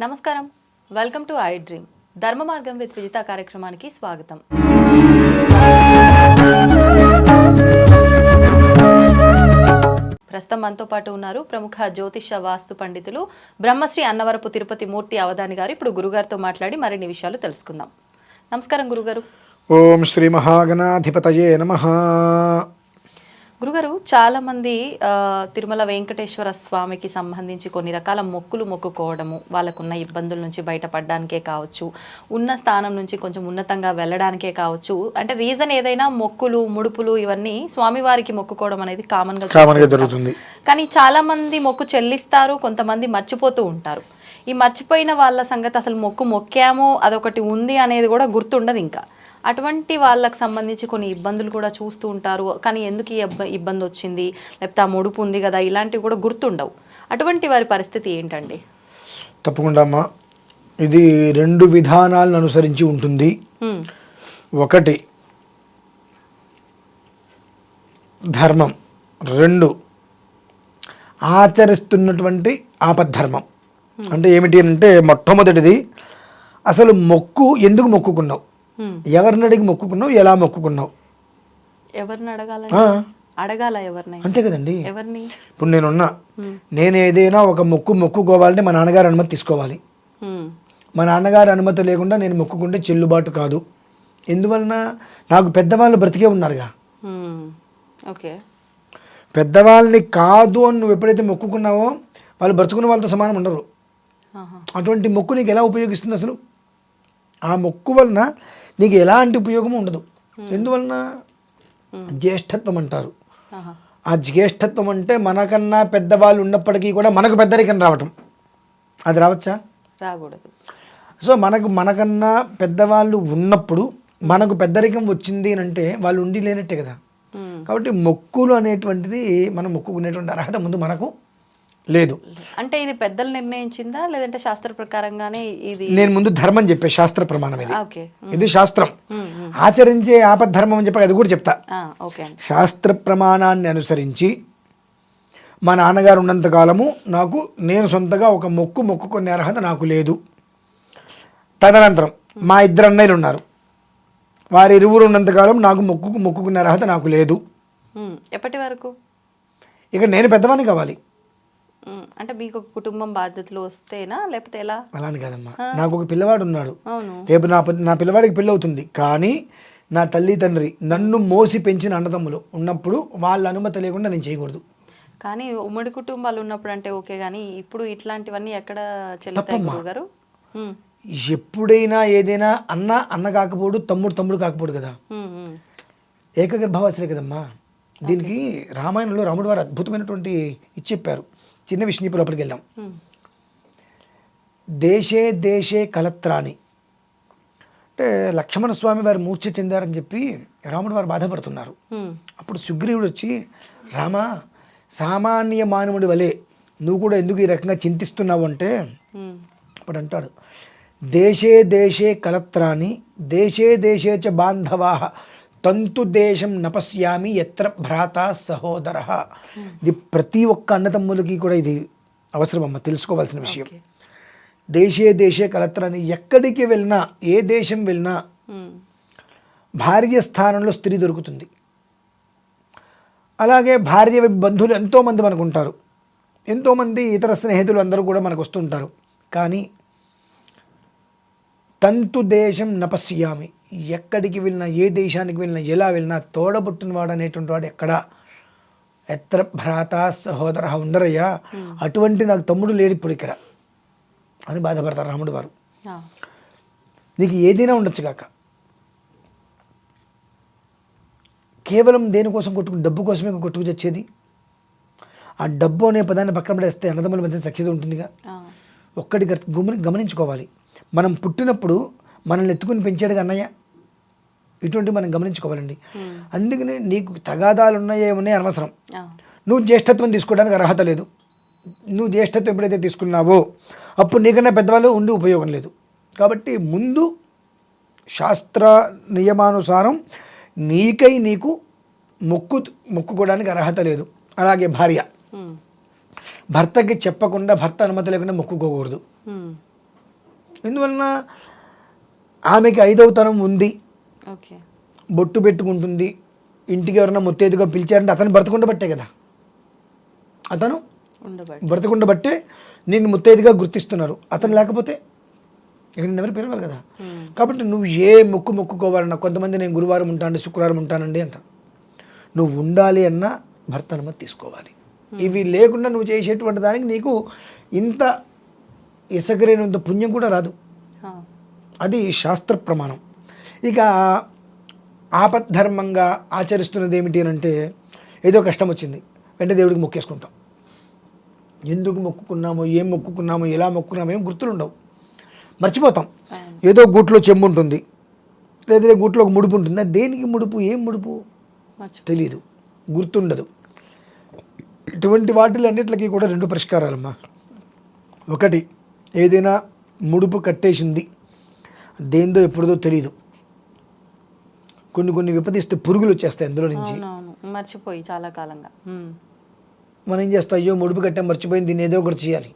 నమస్కారం. Welcome to I dream Dharma Margam with Vijitha కార్యక్రమానికి స్వాగతం. ప్రస్తుతం మనతో పాటు ఉన్నారు ప్రముఖ జ్యోతిష వాస్తు పండితులు బ్రహ్మశ్రీ అన్నవరపు తిరుపతి మూర్తి అవధాని గారు. ఇప్పుడు గురుగారితో మాట్లాడి మరిన్ని విషయాలు తెలుసుకుందాం. నమస్కారం గురుగారు. ఓం శ్రీ మహాగణాధిపతయే నమ. గురుగారు చాలా మంది ఆ, తిరుమల వెంకటేశ్వర స్వామికి సంబంధించి కొన్ని రకాల మొక్కులు మొక్కుకోవడము వాళ్ళకున్న ఇబ్బందుల నుంచి బయటపడడానికే కావచ్చు ఉన్న స్థానం నుంచి కొంచెం ఉన్నతంగా వెళ్ళడానికే కావచ్చు అంటే రీజన్ ఏదైనా మొక్కులు ముడుపులు ఇవన్నీ స్వామివారికి మొక్కుకోవడం అనేది కామన్గా కామన్గా. జరుగుతుంది. కానీ చాలా మంది మొక్కు చెల్లిస్తారు కొంతమంది మర్చిపోతూ ఉంటారు. ఈ మర్చిపోయిన వాళ్ళ సంగతి అసలు మొక్కు మొక్కాము అదొకటి ఉంది అనేది కూడా గుర్తుండదు ఇంకా. అటువంటి వాళ్ళకి సంబంధించి కొన్ని ఇబ్బందులు కూడా చూస్తూ ఉంటారు. కానీ ఎందుకు ఈ ఇబ్బ- ఇబ్బంది వచ్చింది? లేకపోతే ఆ ముడుపు ఉంది కదా? ఇలాంటివి కూడా గుర్తుండవు. అటువంటి వారి పరిస్థితి ఏంటండి? తప్పకుండా అమ్మా. ఇది రెండు విధానాలను అనుసరించి ఉంటుంది. ఒకటి ధర్మం. రెండు ఆచరిస్తున్నటువంటి ఆపద్ధర్మం. అంటే ఏమిటి అంటే మొట్టమొదటిది అసలు మొక్కు ఎందుకు మొక్కుకున్నావు. ఎవరిని అడిగి మొక్కుకున్నావు? ఎలా మొక్కుకున్నావు? ఎవరిని అడగాలని అడగాల ఎవరిని? అంతే కదండి. ఎవరిని? ఇప్పుడు నేనున్నా. నేను ఏదైనా ఒక మొక్కు మొక్కుకోవాలంటే మా నాన్నగారు అనుమతి తీసుకోవాలి. మా నాన్నగారి అనుమతి లేకుండా నేను మొక్కుకుంటే చెల్లుబాటు కాదు. ఎందువలన? నాకు పెద్దవాళ్ళు బ్రతికే ఉన్నారుగా. ఓకే. పెద్దవాళ్ళని కాదు అని నువ్వు ఎప్పుడైతే మొక్కుకున్నావో వాళ్ళు బ్రతుకున్న వాళ్ళతో సమానం ఉండరు. అటువంటి మొక్కు నీకు ఎలా ఉపయోగిస్తుంది అసలు? ఆ మొక్కు వలన నీకు ఎలాంటి ఉపయోగము ఉండదు. ఎందువలన? జ్యేష్ఠత్వం అంటారు. ఆ జ్యేష్ఠత్వం అంటే మనకన్నా పెద్దవాళ్ళు ఉన్నప్పటికీ కూడా మనకు పెద్దరికం రావటం. అది రావచ్చా? రాకూడదు. సో మనకు మనకన్నా పెద్దవాళ్ళు ఉన్నప్పుడు మనకు పెద్దరికం వచ్చింది అని అంటే వాళ్ళు ఉండి లేనట్టే కదా. కాబట్టి మొక్కులు అనేటువంటిది మనం మొక్కుకునేటువంటి అర్హత ముందు మనకు లేదు. అంటే ఇది పెద్దలు నిర్ణయించిందా? లేదంటే శాస్త్ర ప్రకారంగానే ఇది నేను ముందు ధర్మం చెప్పే శాస్త్ర ప్రమాణం ఇది. ఇది శాస్త్రం. ఆచరించే ఆపద్ధర్మం అని చెప్పి అది కూడా చెప్తా. శాస్త్ర ప్రమాణాన్ని అనుసరించి మా నాన్నగారు ఉన్నంత కాలము నాకు నేను సొంతగా ఒక మొక్కు మొక్కుకునే అర్హత నాకు లేదు. తదనంతరం మా ఇద్దరు అన్నయ్యలు ఉన్నారు. వారి ఇరువురు ఉన్నంతకాలం నాకు మొక్కు మొక్కుకునే అర్హత నాకు లేదు. ఎప్పటి వరకు? ఇక నేను పెద్దవాడిని కావాలి. అంటే మీకు ఒక కుటుంబం బాధ్యతలు వస్తేనా? లేకపోతే ఎలా? అలాని కాదమ్మా. నాకు ఒక పిల్లవాడు ఉన్నాడు. రేపు నా నా పిల్లవాడికి పెళ్ళి అవుతుంది కానీ నా తల్లి తండ్రి నన్ను మోసి పెంచిన అన్నదమ్ములు ఉన్నప్పుడు వాళ్ళ అనుమతి లేకుండా నేను చేయకూడదు. కానీ ఉమ్మడి కుటుంబాలు ఉన్నప్పుడు అంటే ఓకే కానీ ఇప్పుడు ఇట్లాంటివన్నీ ఎక్కడ చెల్లుతాయి ఉమ్, ఎప్పుడైనా ఏదైనా అన్న అన్న కాకపోడు తమ్ముడు తమ్ముడు కాకపోడు కదా. ఏకగర్భావాసలే కదమ్మా. దీనికి రామాయణంలో రాముడు వారు అద్భుతమైనటువంటి ఇచ్చి చెప్పారు. చిన్న విషయం ఇప్పుడు లోపలికి వెళ్దాం. దేశే దేశే కలత్రాని అంటే లక్ష్మణ స్వామి వారు మూర్ఛ చెందారని చెప్పి రాముడు వారు బాధపడుతున్నారు. అప్పుడు సుగ్రీవుడు వచ్చి రామా సామాన్య మానవుడి వలె నువ్వు కూడా ఎందుకు ఈ రకంగా చింతిస్తున్నావు అంటే అప్పుడు అంటాడు దేశే దేశే కలత్రాని దేశే దేశే చ బాంధవా తంతు దేశం నపశ్యామి ఎత్ర భ్రాత సహోదర. ఇది ప్రతి ఒక్క అన్నతమ్ములకి కూడా ఇది అవసరం అమ్మ తెలుసుకోవాల్సిన విషయం. దేశే దేశే కలత్రాని ఎక్కడికి వెళ్ళినా ఏ దేశం వెళ్ళినా ఉమ్, భార్య స్థానంలో స్త్రీ దొరుకుతుంది. అలాగే భార్య బంధువులు ఎంతోమంది మనకు ఉంటారు. ఎంతోమంది ఇతర స్నేహితులు అందరూ కూడా మనకు వస్తుంటారు కానీ తంతు దేశం నపశ్యామి ఎక్కడికి వెళ్ళినా ఏ దేశానికి వెళ్ళినా ఎలా వెళ్ళినా తోడబుట్టినవాడు అనేటువంటి వాడు ఎక్కడ? ఎత్ర భ్రాత సహోదర ఉండరయ్యా అటువంటి నాకు తమ్ముడు లేడు ఇప్పుడు ఇక్కడ అని బాధపడతారు రాముడు వారు నీకు ఏదైనా ఉండొచ్చు కాక. కేవలం దేనికోసం కొట్టుకు డబ్బు కోసమే కొట్టుకు తెచ్చేది ఆ డబ్బు అనే పదాన్ని పక్కన పడేస్తే అన్నదమ్ముల మధ్య సఖ్యత ఉంటుందిగా. ఒక్కటి గమని గమనించుకోవాలి. మనం పుట్టినప్పుడు మనల్ని ఎత్తుకుని పెంచాడు అన్నయ్య? ఇటువంటివి మనం గమనించుకోవాలండి. అందుకని నీకు తగాదాలు ఉన్నాయో ఉన్నాయి అనవసరం. నువ్వు జ్యేష్ఠత్వం తీసుకోవడానికి అర్హత లేదు. నువ్వు జ్యేష్ఠత్వం ఎప్పుడైతే తీసుకున్నావో అప్పుడు నీకన్నా పెద్దవాళ్ళు ఉండి ఉపయోగం లేదు. కాబట్టి ముందు శాస్త్ర నియమానుసారం నీకై నీకు మొక్కు మొక్కుకోవడానికి అర్హత లేదు. అలాగే భార్య. భర్తకి చెప్పకుండా భర్త అనుమతి లేకుండా మొక్కుకోకూడదు. ఎందువలన ఆమెకి ఐదవ తనం ఉంది. ఓకే. బొట్టు పెట్టుకుంటుంది. ఇంటికి ఎవరైనా ముత్తైదుగా పిలిచారంటే అతను బ్రతకుండబట్టే కదా. అతను ఉండబట్టి. బ్రతకుండబట్టే నిన్ను ముత్తైదుగా గుర్తిస్తున్నారు. అతను లేకపోతే ఇక నిన్ను ఎవరు పిలవాలి కదా. మ్మ్. కాబట్టి నువ్వు ఏ మొక్కు మొక్కుకోవాలన్నా కొంతమంది నేను గురువారం ఉంటానండి శుక్రవారం ఉంటానండి అంట. నువ్వు ఉండాలి అన్న భర్త అనుమతి తీసుకోవాలి. ఇవి లేకుండా నువ్వు చేసేటువంటి దానికి నీకు ఇంత ఇసగరైనంత పుణ్యం కూడా రాదు. అది శాస్త్ర ప్రమాణం. ఇక ఆపద్ధర్మంగా ఆచరిస్తున్నది ఏమిటి అని అంటే ఏదో కష్టం వచ్చింది. వెంటనే దేవుడికి మొక్కేసుకుంటాం. ఎందుకు మొక్కుకున్నామో ఏం మొక్కుకున్నామో ఎలా మొక్కుకున్నామో ఏం గుర్తులుండవు. మర్చిపోతాం. ఏదో గూట్లో చెంబు ఉంటుంది లేదా గూట్లో ఒక ముడుపు ఉంటుంది. దేనికి ముడుపు ఏం ముడుపు? తెలియదు గుర్తుండదు. ఇటువంటి వాటిలన్నిటికీ కూడా రెండు పరిష్కారాలమ్మా. ఒకటి ఏదైనా ముడుపు కట్టేసింది. దేందో ఎప్పుడుదో తెలియదు కొన్ని కొన్ని విపదిస్తే పురుగులు వచ్చేస్తాయి అందులో నుంచి. మర్చిపోయి చాలా కాలంగా. మనం ఏం చేస్తాం? అయ్యో ముడుపు కట్టాం మర్చిపోయింది. దీన్ని ఏదో ఒకటి చేయాలి.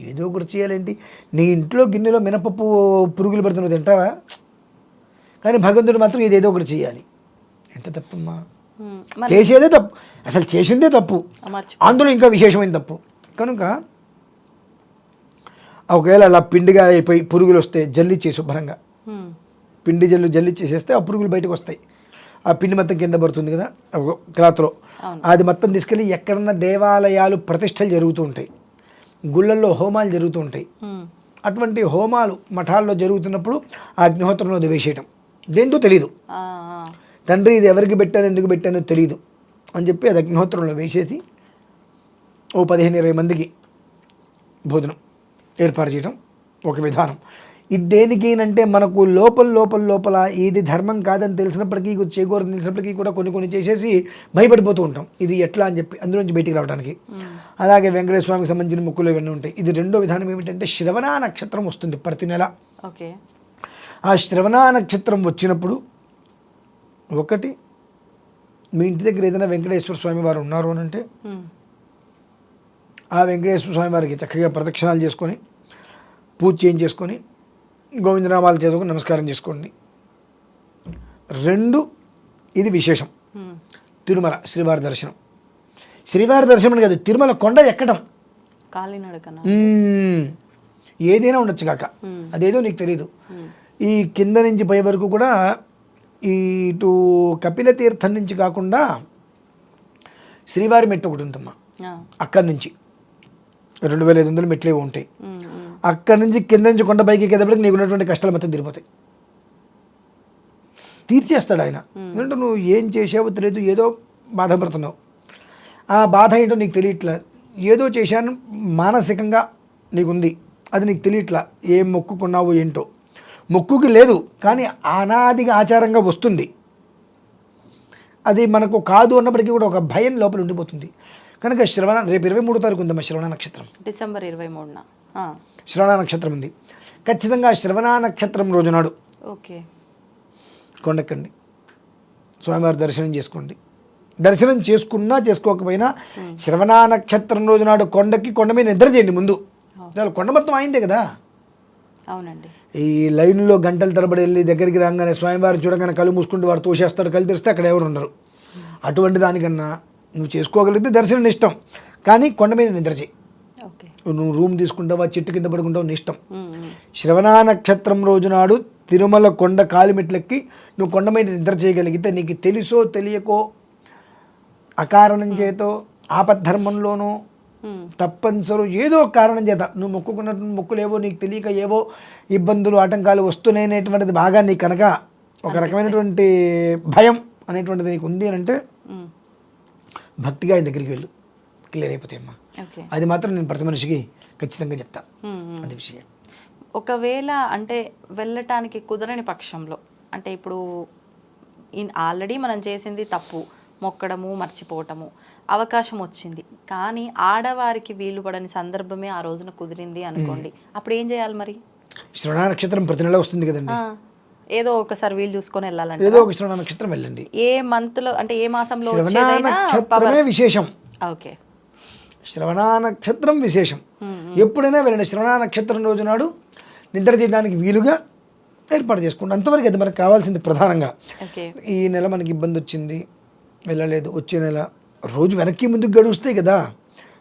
ఏదో ఒకటి చేయాలేంటి? నీ ఇంట్లో గిన్నెలో మినపప్పు పురుగులు పడుతున్నది తింటావా? కానీ భగవంతుడు మాత్రం ఇది ఏదో ఒకటి చేయాలి. ఎంత తప్పమ్మా. చేసేదే తప్పు. అసలు చేసిందే తప్పు. అందులో ఇంకా విశేషమైన తప్పు. కనుక ఒకవేళ అలా పిండిగా అయిపోయి పురుగులు వస్తే జల్లిచ్చే శుభ్రంగా. పిండి జల్లు జల్లిచ్చేసేస్తే ఆ పురుగులు బయటకు వస్తాయి. ఆ పిండి మొత్తం కింద పడుతుంది కదా ఒక క్లాత్లో. అది మొత్తం తీసుకెళ్ళి ఎక్కడన్నా దేవాలయాలు ప్రతిష్టలు జరుగుతూ ఉంటాయి. గుళ్ళల్లో హోమాలు జరుగుతూ ఉంటాయి. అటువంటి హోమాలు మఠాల్లో జరుగుతున్నప్పుడు ఆ అగ్నిహోత్రంలో అది వేసేయటం. దేంతో తెలియదు. తండ్రి ఇది ఎవరికి పెట్టాను ఎందుకు పెట్టానో తెలియదు అని చెప్పి అది అగ్నిహోత్రంలో వేసేసి ఓ పదిహేను ఇరవై మందికి భోజనం. ఏర్పాటు చేయడం ఒక విధానం. ఇది దేనికేనంటే మనకు లోపల లోపల లోపల ఇది ధర్మం కాదని తెలిసినప్పటికీ చేయకూడదని తెలిసినప్పటికీ కూడా కొన్ని కొన్ని చేసేసి భయపడిపోతూ ఉంటాం. ఇది ఎట్లా అని చెప్పి అందులోంచి బయటికి రావడానికి. అలాగే వెంకటేశ్వర స్వామికి సంబంధించిన ముక్కులు ఇవన్నీ ఉంటాయి. ఇది రెండో విధానం ఏమిటంటే శ్రవణ నక్షత్రం వస్తుంది ప్రతి నెల. ఓకే. ఆ శ్రవణ నక్షత్రం వచ్చినప్పుడు ఒకటి మీ ఇంటి దగ్గర ఏదైనా వెంకటేశ్వర స్వామి వారు ఉన్నారు అని అంటే. ఆ వెంకటేశ్వర స్వామి వారికి చక్కగా ప్రదక్షిణాలు చేసుకొని పూజ చేయించేసుకొని గోవిందనామాలు చేసుకొని నమస్కారం చేసుకోండి రెండు ఇది విశేషం. తిరుమల శ్రీవారి దర్శనం శ్రీవారి దర్శనం కాదు తిరుమల కొండ ఎక్కడం కాలినడకన. ఏదైనా ఉండొచ్చు కాక. అదేదో నీకు తెలియదు. ఈ కింద నుంచి పై వరకు కూడా ఈ ఇటు కపిల తీర్థం నుంచి కాకుండా శ్రీవారి మెట్టు ఒకటి ఉందమ్మా. అక్కడి నుంచి రెండు వేల ఐదు వందలు మెట్లు ఉంటాయి. అక్కడి నుంచి కింద నుంచి కొండ పైకి ఎక్కేటప్పటికి నీకు ఉన్నటువంటి కష్టాలు మొత్తం తీరిపోతాయి. తీర్చేస్తాడు ఆయన. ఎందుకంటే నువ్వు ఏం చేసావో తెలియదు ఏదో బాధపడుతున్నావు. ఆ బాధ ఏంటో నీకు తెలియట్లా? ఏదో చేశాను మానసికంగా నీకుంది. అది నీకు తెలియట్లా? ఏం మొక్కుకున్నావో ఏంటో? మొక్కుకి లేదు కానీ అనాదిగా ఆచారంగా వస్తుంది. అది మనకు కాదు అన్నప్పటికీ కూడా ఒక భయం లోపల ఉండిపోతుంది. కనుక శ్రవణ రేపు ఇరవై మూడో తారీఖు ఉందమ్మా శ్రవణ నక్షత్రం. డిసెంబర్ ఇరవై మూడున. శ్రవణ నక్షత్రం ఉంది. ఖచ్చితంగా శ్రవణ నక్షత్రం రోజు నాడు. ఓకే. కొండెక్కండి. స్వామివారి దర్శనం చేసుకోండి. దర్శనం చేసుకున్నా చేసుకోకపోయినా శ్రవణ నక్షత్రం రోజు నాడు కొండకి కొండ మీద నిద్ర చేయండి ముందు. చాలు కొండ మొత్తం అయిందే కదా? అవునండి. ఈ లైన్లో గంటల తరబడి వెళ్ళి దగ్గరికి రాగానే స్వామివారు చూడగానే కళ్ళు మూసుకుంటూ వాడు తోసేస్తాడు కళ్ళు తెరిస్తే అక్కడ ఎవరు ఉండరు. అటువంటి దానికన్నా నువ్వు చేసుకోగలిగితే దర్శనం ఇష్టం కానీ కొండ మీద నిద్ర చేయి నువ్వు రూమ్ తీసుకుంటావా చెట్టు కింద పడుకుంటావు ఇష్టం. శ్రవణ నక్షత్రం రోజు నాడు తిరుమల కొండ కాలిమెట్లెక్కి నువ్వు కొండ మీద నిద్ర చేయగలిగితే నీకు తెలుసో తెలియకో అకారణం చేతో ఆపద్ధర్మంలోనో. తప్పనిసరి ఏదో కారణం చేత నువ్వు మొక్కుకున్నట్టు మొక్కులేవో నీకు తెలియక ఏవో ఇబ్బందులు ఆటంకాలు వస్తున్నాయనేటువంటిది బాగా నీకు కనుక ఒక రకమైనటువంటి భయం అనేటువంటిది నీకు ఉంది అని అంటే. భక్తిగా ఆయన దగ్గరికి వెళ్ళు. క్లియర్ అయిపోతాయి అమ్మా. అది మాత్రం నేను ప్రతి మనిషికి ఖచ్చితంగా చెప్తా. అది విషయం. ఒకవేళ అంటే వెళ్ళటానికి కుదరని పక్షంలో అంటే ఇప్పుడు ఆల్రెడీ మనం చేసింది తప్పు మొక్కడము మర్చిపోవటము అవకాశం వచ్చింది. కానీ ఆడవారికి వీలు పడని సందర్భమే ఆ రోజున కుదిరింది అనుకోండి. అప్పుడు ఏం చేయాలి మరి? శ్రవణ నక్షత్రం ప్రతి నెల వస్తుంది కదండి. ఏదో ఒకసారి వీలు చూసుకొని వెళ్ళాలంటే ఏదో ఒక శ్రవణ నక్షత్రం వెళ్ళండి. ఏ మంత్లో అంటే ఏ మాసంలో శ్రవణ నక్షత్రమే విశేషం. ఓకే. శ్రవణ నక్షత్రం విశేషం. ఎప్పుడైనా వెళ్ళండి. శ్రవణ నక్షత్రం రోజు నాడు నిద్ర చేయడానికి వీలుగా ఏర్పాటు చేసుకుంటాం అంతవరకు అది మనకు కావాల్సింది ప్రధానంగా. ఈ నెల మనకి ఇబ్బంది వచ్చింది వెళ్ళలేదు. వచ్చే నెల రోజు వెనక్కి ముందుకు గడుస్తాయి కదా.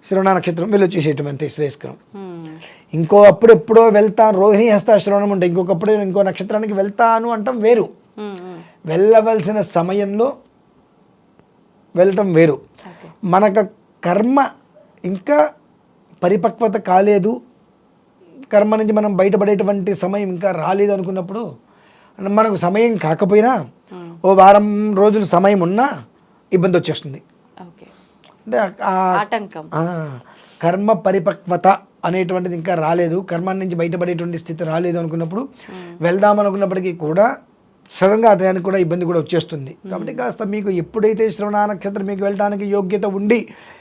శ్రవణ నక్షత్రం వెళ్ళొచ్చేసేటువంటి శ్రేయస్కరం మ్మ్. ఇంకో అప్పుడు ఎప్పుడో వెళ్తాను రోహిణి హస్త శ్రవణం ఉంటాయి ఇంకొకప్పుడు ఇంకో నక్షత్రానికి వెళ్తాను అంటాం వేరు. వెళ్ళవలసిన సమయంలో వెళ్ళటం వేరు మనకు కర్మ ఇంకా పరిపక్వత కాలేదు కర్మ నుంచి మనం బయటపడేటువంటి సమయం ఇంకా రాలేదు అనుకున్నప్పుడు మనకు సమయం కాకపోయినా. ఓ వారం రోజులు సమయం ఉన్నా ఇబ్బంది వచ్చేస్తుంది అంటే ఆటంకం. కర్మ పరిపక్వత అనేటువంటిది ఇంకా రాలేదు. కర్మ నుంచి బయటపడేటువంటి స్థితి రాలేదు అనుకున్నప్పుడు వెళ్దాం అనుకున్నప్పటికీ కూడా సడన్గా టయానికి కూడా ఇబ్బంది కూడా వచ్చేస్తుంది. కాబట్టి కాస్త మీకు ఎప్పుడైతే శ్రవణ నక్షత్రం మీకు వెళ్ళడానికి యోగ్యత ఉండి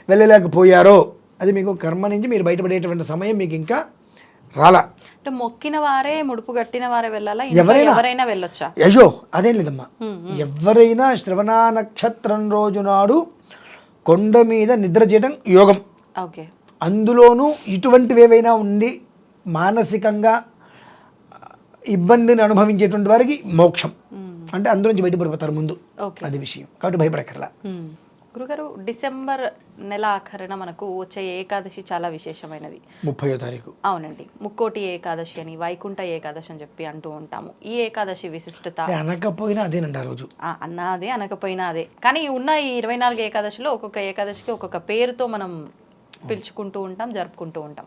వెళ్ళలేకపోయారో అది మీకు కర్మ నుంచి మీరు బయటపడేటువంటి సమయం మీకు ఇంకా రాలా. అంటే మొక్కిన వారే ముడుపు కట్టిన వారే వెళ్ళాలా? ఎవరైనా. వెళ్ళొచ్చా? అయ్యో అదేం లేదమ్మా. మ్మ్, ఎవరైనా శ్రవణ నక్షత్రం రోజు నాడు కొండ మీద నిద్ర చేయడం యోగం. ఓకే. అందులోనూ ఇటువంటివి ఏవైనా ఉండి మానసికంగా ఇబ్బందిని అనుభవించేటువంటి వారికి మోక్షం. అంటే అందులోంచి బయటపడిపోతారు ముందు. అది విషయం. కాబట్టి భయపడక్కర్లా. గురుగారు డిసెంబర్ నెల ఆఖరణ మనకు వచ్చే ఏకాదశి చాలా విశేషమైనది. ముప్పయో తారీఖు. అవునండి. ముక్కోటి ఏకాదశి అని వైకుంఠ ఏకాదశి అని చెప్పి అంటూ ఉంటాము. ఈ ఏకాదశి విశిష్టత అనకపోయినా అదేనండి ఆ రోజు. అన్నా అదే అనకపోయినా అదే. కానీ ఉన్న ఈ ఇరవై నాలుగు ఏకాదశిలో ఒక్కొక్క ఏకాదశికి ఒక్కొక్క పేరుతో మనం పిలుచుకుంటూ ఉంటాం జరుపుకుంటూ ఉంటాం.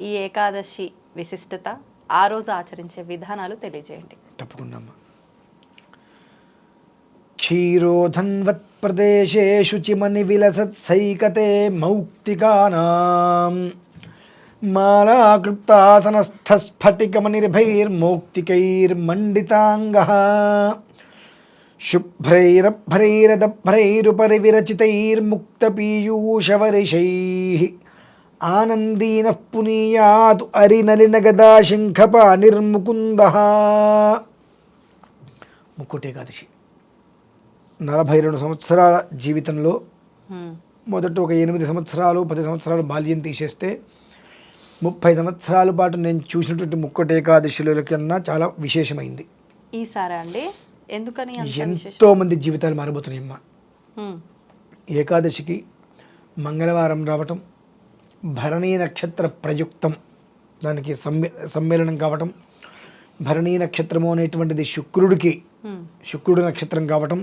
ఈ ఏకాదశి విశిష్టత ఆ రోజు ఆచరించే విధానాలు తెలియజేయండి. తప్పకుండా అమ్మా క్షీరోధన్వత్ ప్రదేశే శుచిమని విలసత్ సైకతే మౌక్తికానాం మాలాకృప్తాతనస్థస్ఫటికమనిర్భైర్మౌక్తికైర్మండితాంగ శుభ్రైరభ్రైరదభ్రైరుపరి విరచితైర్ముక్తపీయూషవరిషైः ఆనందీన పునీయాతు అరినలిన గదా శంఖపా ఏకాదశి నలభై రెండు సంవత్సరాల జీవితంలో. మొదట ఒక ఎనిమిది సంవత్సరాలు పది సంవత్సరాలు బాల్యం తీసేస్తే ముప్పై సంవత్సరాల పాటు నేను చూసినటువంటి ముక్కోటి ఏకాదశుల కన్నా చాలా విశేషమైంది ఈసారా అండి ఎందుకని ఎంతో మంది జీవితాలు మారబోతున్నాయమ్మా హ్మ్. ఏకాదశికి మంగళవారం రావటం భరణీ నక్షత్ర ప్రయుక్తం దానికి సమ్మె సమ్మేళనం కావటం భరణీ నక్షత్రము అనేటువంటిది శుక్రుడికి. శుక్రుడు నక్షత్రం కావటం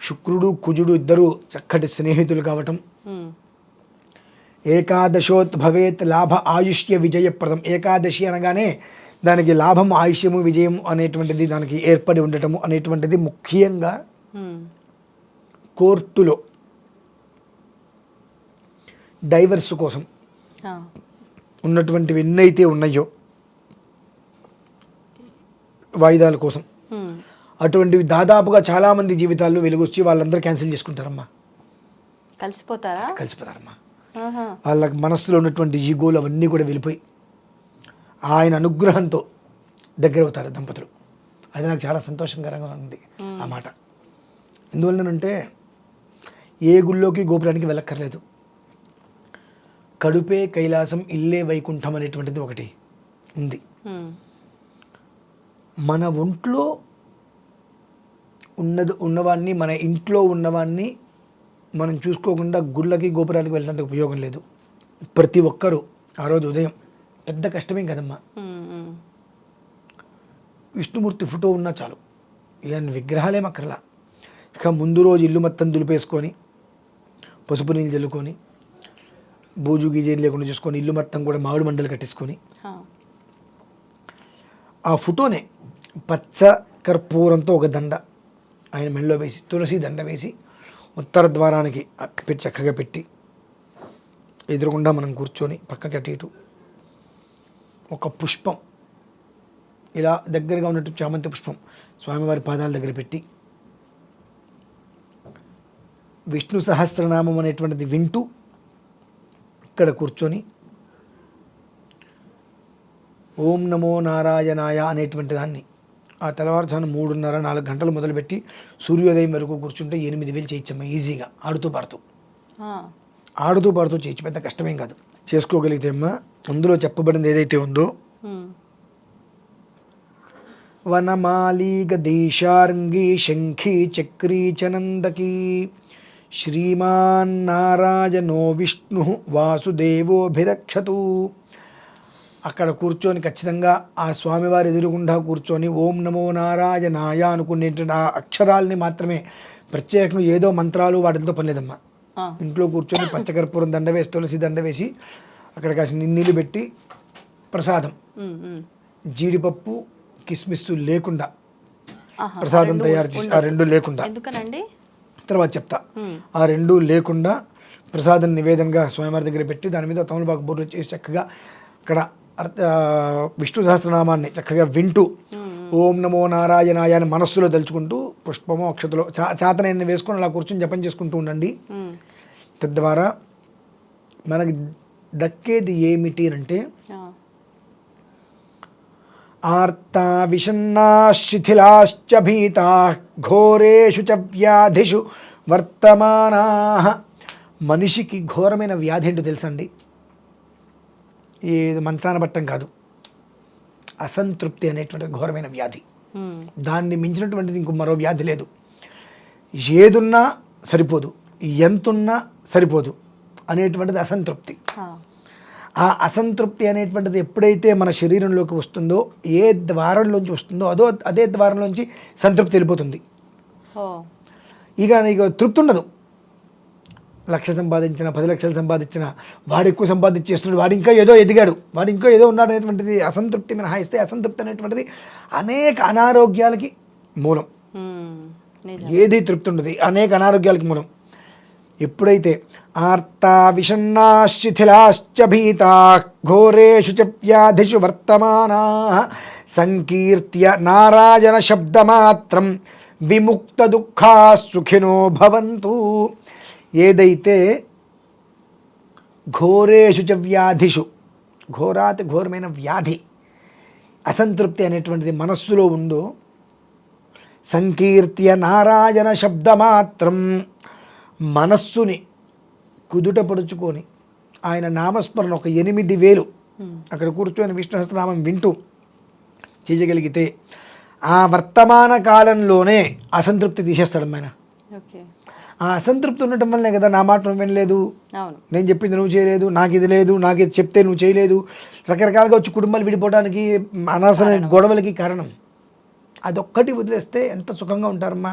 శుక్రుడు కుజుడు ఇద్దరు చక్కటి స్నేహితులు కావటం. ఏకాదశోద్భవేత్ లాభ ఆయుష్య విజయప్రదం ఏకాదశి అనగానే దానికి లాభం ఆయుష్యము విజయం అనేటువంటిది దానికి ఏర్పడి ఉండటము అనేటువంటిది ముఖ్యంగా. కోర్టులో డైవర్స్ కోసం. ఉన్నటువంటివి ఎన్నైతే ఉన్నాయో వాయిదాల కోసం. అటువంటివి దాదాపుగా చాలామంది జీవితాల్లో వెలుగొచ్చి వాళ్ళందరూ క్యాన్సిల్ చేసుకుంటారమ్మా. కలిసిపోతారా? కలిసిపోతారమ్మా. వాళ్ళ మనసులో ఉన్నటువంటి ఈగోలు అవన్నీ కూడా వెళ్ళిపోయి ఆయన అనుగ్రహంతో దగ్గర అవుతారు దంపతులు. అది నాకు చాలా సంతోషకరంగా ఉంది ఆ మాట. ఎందువల్లనంటే ఏ గుళ్ళోకి గోపురానికి వెళ్ళక్కర్లేదు. కడుపే కైలాసం ఇల్లే వైకుంఠం అనేటువంటిది ఒకటి ఉంది. మన ఒంట్లో ఉన్నది ఉన్నవాన్ని మన ఇంట్లో ఉన్నవాన్ని మనం చూసుకోకుండా గుళ్ళకి గోపురాలకు వెళ్ళడానికి ఉపయోగం లేదు. ప్రతి ఒక్కరూ ఆ రోజు ఉదయం పెద్ద కష్టమేం కదమ్మా. విష్ణుమూర్తి ఫోటో ఉన్నా చాలు. ఇక విగ్రహాలేం అక్కర్లా ఇక ముందు రోజు ఇల్లు మొత్తం దులిపేసుకొని పసుపు నీళ్ళు చల్లుకొని బూజు గీజేం లేకుండా చూసుకొని ఇల్లు మొత్తం కూడా మామిడి మండలు కట్టేసుకొని. ఆ ఫోటోనే పచ్చ కర్పూరంతో ఒక దండ. ఆయన మెడలో వేసి తులసి దండ వేసి ఉత్తర ద్వారానికి పెట్టి చక్కగా పెట్టి ఎదురుగుండా మనం కూర్చొని పక్కకి అటు ఇటు ఒక పుష్పం ఇలా దగ్గరగా ఉన్నట్టు చామంతి పుష్పం స్వామివారి పాదాల దగ్గర పెట్టి విష్ణు సహస్రనామం అనేటువంటిది వింటూ ఇక్కడ కూర్చొని ఓం నమో నారాయణాయ అనేటువంటి దాన్ని ఆ తెల్లవారుజామున మూడున్నర నాలుగు గంటలు మొదలుపెట్టి సూర్యోదయం వరకు కూర్చుంటే ఎనిమిది వేలు చేయొచ్చమ్మా ఈజీగా ఆడుతూ పాడుతూ. ఆడుతూ పాడుతూ చేయొచ్చు పెద్ద కష్టమేం కాదు చేసుకోగలిగితే అమ్మా అందులో చెప్పబడింది ఏదైతే ఉందో హ్మ్. వనమాలీగదేశార్ంగి శంఖీ చక్రీ చనందకీ శ్రీమాన్నారాయణో విష్ణు వాసుదేవోభిరక్షతు అక్కడ కూర్చొని ఖచ్చితంగా ఆ స్వామివారి ఎదురుగుండా కూర్చొని ఓం నమో నారాయణాయ అనుకునేటువంటి ఆ అక్షరాల్ని మాత్రమే ప్రత్యేకంగా ఏదో మంత్రాలు వాటితో పనిలేదమ్మా ఇంట్లో కూర్చొని పచ్చకర్పూరం దండ వేసి తులసి దండ వేసి అక్కడ కాసిన నీళ్ళు పెట్టి ప్రసాదం. జీడిపప్పు కిస్మిస్ లేకుండా ప్రసాదం తయారు చేసి ఆ రెండు లేకుండా. తర్వాత చెప్తా. ఆ రెండు లేకుండా ప్రసాదం నివేదనగా స్వామివారి దగ్గర పెట్టి దాని మీద తమలపాకు బొర్రు చేసి చక్కగా అక్కడ విష్ణు సహస్రనామాన్ని చక్కగా వింటూ ఓం నమో నారాయణాయ అని మనస్సులో తలుచుకుంటూ పుష్పము అక్షతలో చా చాతనైన వేసుకొని అలా కూర్చొని జపం చేసుకుంటూ ఉండండి. తద్వారా మనకి దక్కేది ఏమిటి అంటే ఆర్తా విషన్నాశిథిలాశ్చ భీతా ఘోరేషు చ వ్యాధిషు వర్తమానా. మనిషికి ఘోరమైన వ్యాధి ఏంటో తెలుసండి ఈ మంచాన పట్టం కాదు. అసంతృప్తి అనేటువంటి ఘోరమైన వ్యాధి. దాన్ని మించినటువంటిది ఇంకో మరో వ్యాధి లేదు. ఏదున్నా సరిపోదు. ఎంతున్నా సరిపోదు అనేటువంటిది అసంతృప్తి. ఆ, అసంతృప్తి అనేటువంటిది ఎప్పుడైతే మన శరీరంలోకి వస్తుందో ఏ ద్వారంలోంచి వస్తుందో అదో అదే ద్వారంలోంచి సంతృప్తి వెళ్ళిపోతుంది. ఇక నీకు తృప్తి ఉండదు. లక్ష సంపాదించిన పది లక్షలు సంపాదించిన వాడు ఎక్కువ సంపాదించేస్తున్నాడు వాడు ఇంకా ఏదో ఎదిగాడు వాడు ఇంకా ఏదో ఉన్నాడు అనేటువంటిది అసంతృప్తి మినహాయిస్తే అసంతృప్తి అనేటువంటిది అనేక అనారోగ్యాలకి మూలం. ఏది తృప్తి ఉండదు అనేక అనారోగ్యాలకి మూలం. ఎప్పుడైతే ఆర్తా విషన్నాశిథిలాశ్చ భీతా ఘోరేషు చ వ్యాధిషు వర్తమానా సంకీర్త్య నారాయణ శబ్దమాత్రం విముక్త దుఃఖా సుఖినో భవంతు. ఏదైతే ఘోరేషు చ వ్యాధిషు ఘోరాతి ఘోరమైన వ్యాధి అసంతృప్తి అనేటువంటిది మనస్సులో ఉందో సంకీర్త్య నారాయణ శబ్దమాత్రం మనస్సుని కుదుటపరుచుకొని ఆయన నామస్మరణ ఒక ఎనిమిది వేలు. అక్కడ కూర్చొని విష్ణు సహస్రనామం వింటూ చేయగలిగితే ఆ వర్తమాన కాలంలోనే అసంతృప్తి తీసేస్తాడు ఆయన ఆ అసంతృప్తి ఉండటం వల్లనే కదా నా మాట నువ్వు వినలేదు. నేను చెప్పింది నువ్వు చేయలేదు నాకు ఇది లేదు నాకు ఇది చెప్తే నువ్వు చేయలేదు. రకరకాలుగా వచ్చి కుటుంబాలు విడిపోవడానికి అనవసరమైన గొడవలకి కారణం. అదొక్కటి వదిలేస్తే ఎంత సుఖంగా ఉంటారమ్మా.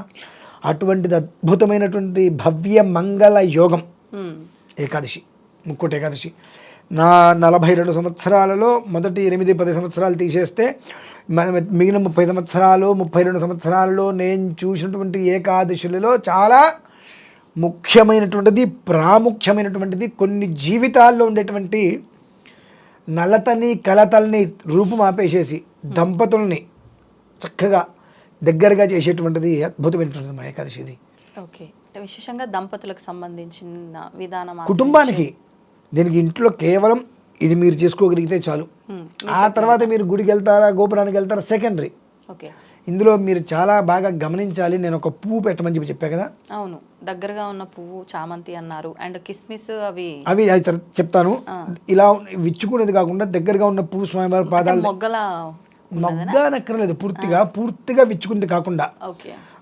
అటువంటిది అద్భుతమైనటువంటి భవ్య మంగళ యోగం. ఏకాదశి ముక్కోటి ఏకాదశి. నా నలభై రెండు సంవత్సరాలలో మొదటి ఎనిమిది పది సంవత్సరాలు తీసేస్తే మిగిలిన ముప్పై సంవత్సరాలు ముప్పై రెండు సంవత్సరాలలో నేను చూసినటువంటి ఏకాదశులలో చాలా ముఖ్యమైనటువంటిది ప్రాముఖ్యమైనటువంటిది కొన్ని జీవితాల్లో ఉండేటువంటి నలతని కలతల్ని రూపం ఆపేసేసి దంపతుల్ని చక్కగా దగ్గరగా చేసేటువంటిది అద్భుతమైనటువంటిది మా ఏకాదశి ఇది. ఓకే. విశేషంగా దంపతులకు సంబంధించిన విధానం కుటుంబానికి దీనికి ఇంట్లో కేవలం ఇది మీరు చేసుకోగలిగితే చాలు. ఆ తర్వాత మీరు గుడికి వెళ్తారా గోపురానికి వెళ్తారా సెకండరీ ఓకే. ఇందులో మీరు చాలా బాగా గమనించాలి. నేను ఒక పువ్వు పెట్టమని చెప్పి చెప్పా కదా? అవును. దగ్గరగా ఉన్న పువ్వు చామంతి అన్నారు. అండ్ కిస్మిస్ అవి అవి అది చెప్తాను. ఇలా విచ్చుకునేది కాకుండా దగ్గరగా ఉన్న పువ్వు స్వామివారి పాదాలు మొగ్గల మగ్గానక్కర్లేదు. పూర్తిగా పూర్తిగా విచ్చుకుంది కాకుండా.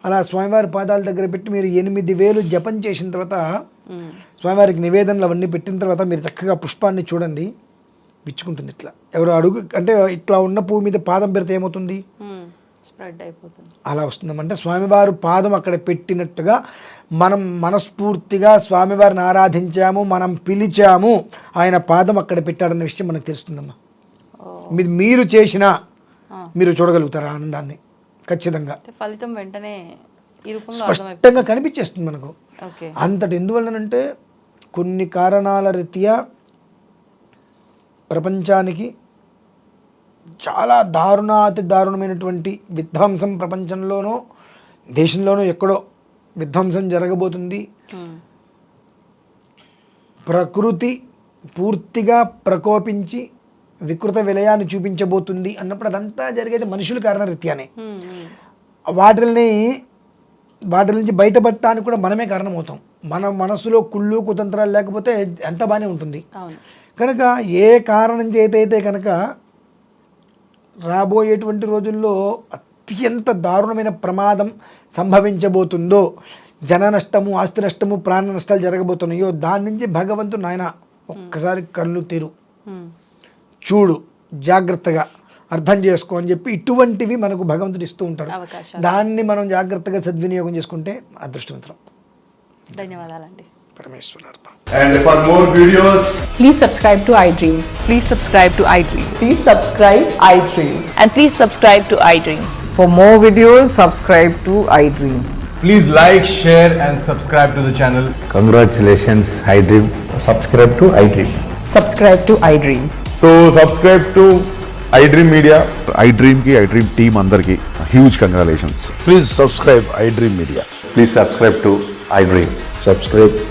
అలా స్వామివారి పాదాల దగ్గర పెట్టి మీరు ఎనిమిది వేలు జపం చేసిన తర్వాత స్వామివారికి నివేదనలు అవన్నీ పెట్టిన తర్వాత మీరు చక్కగా పుష్పాన్ని చూడండి. విచ్చుకుంటుంది ఇట్లా. ఎవరు అడుగు అంటే ఇట్లా ఉన్న పువ్వు మీద పాదం పెడితే ఏమవుతుంది? స్ప్రెడ్ అయిపోతుంది అలా వస్తుందన్నమాట. స్వామివారు పాదం అక్కడ పెట్టినట్టుగా మనం మనస్ఫూర్తిగా స్వామివారిని ఆరాధించాము మనం పిలిచాము ఆయన పాదం అక్కడ పెట్టాడన్న విషయం మనకు తెలుస్తుందమ్మా. మీరు మీరు చేసిన. మీరు చూడగలుగుతారు ఆనందాన్ని? ఖచ్చితంగా. ఫలితం వెంటనే స్పష్టంగా కనిపించేస్తుంది మనకు. అంతటి ఎందువల్లనంటే కొన్ని కారణాల రీత్యా ప్రపంచానికి చాలా దారుణాతి దారుణమైనటువంటి విధ్వంసం ప్రపంచంలోనో దేశంలోనో ఎక్కడో విధ్వంసం జరగబోతుంది. ప్రకృతి పూర్తిగా ప్రకోపించి వికృత విలయాన్ని చూపించబోతుంది అన్నప్పుడు అదంతా జరిగేది మనుషుల కారణరీత్యానే. వాటిల్ని వాటి నుంచి బయటపడటానికి కూడా మనమే కారణమవుతాం. మన మనసులో కుళ్ళు కుతంత్రాలు లేకపోతే ఎంత బాగానే ఉంటుంది. కనుక ఏ కారణం చేతైతే కనుక రాబోయేటువంటి రోజుల్లో అత్యంత దారుణమైన ప్రమాదం సంభవించబోతుందో జన నష్టము ఆస్తి నష్టము ప్రాణ నష్టాలు జరగబోతున్నాయో దాని నుంచి భగవంతుడు నాయన ఒక్కసారి కళ్ళు తెరు. చూడు జాగ్రత్తగా అర్థం చేసుకో అని చెప్పి ఇటువంటివి మనకు భగవంతుడు ఇస్తూ ఉంటాడు. దాన్ని మనం జాగ్రత్తగా సద్వినియోగం చేసుకుంటే అదృష్టవంతరం ధన్యవాదాలండి परमेश्वर अर्पण। And for more videos please subscribe to iDream please subscribe to iDream please subscribe iDream and please subscribe to iDream for more videos subscribe to iDream please like share and subscribe to the channel congratulations iDream subscribe to iDream subscribe to iDream so subscribe to iDream media iDream की आई dream team अंदर की huge congratulations please subscribe iDream media please subscribe to iDream subscribe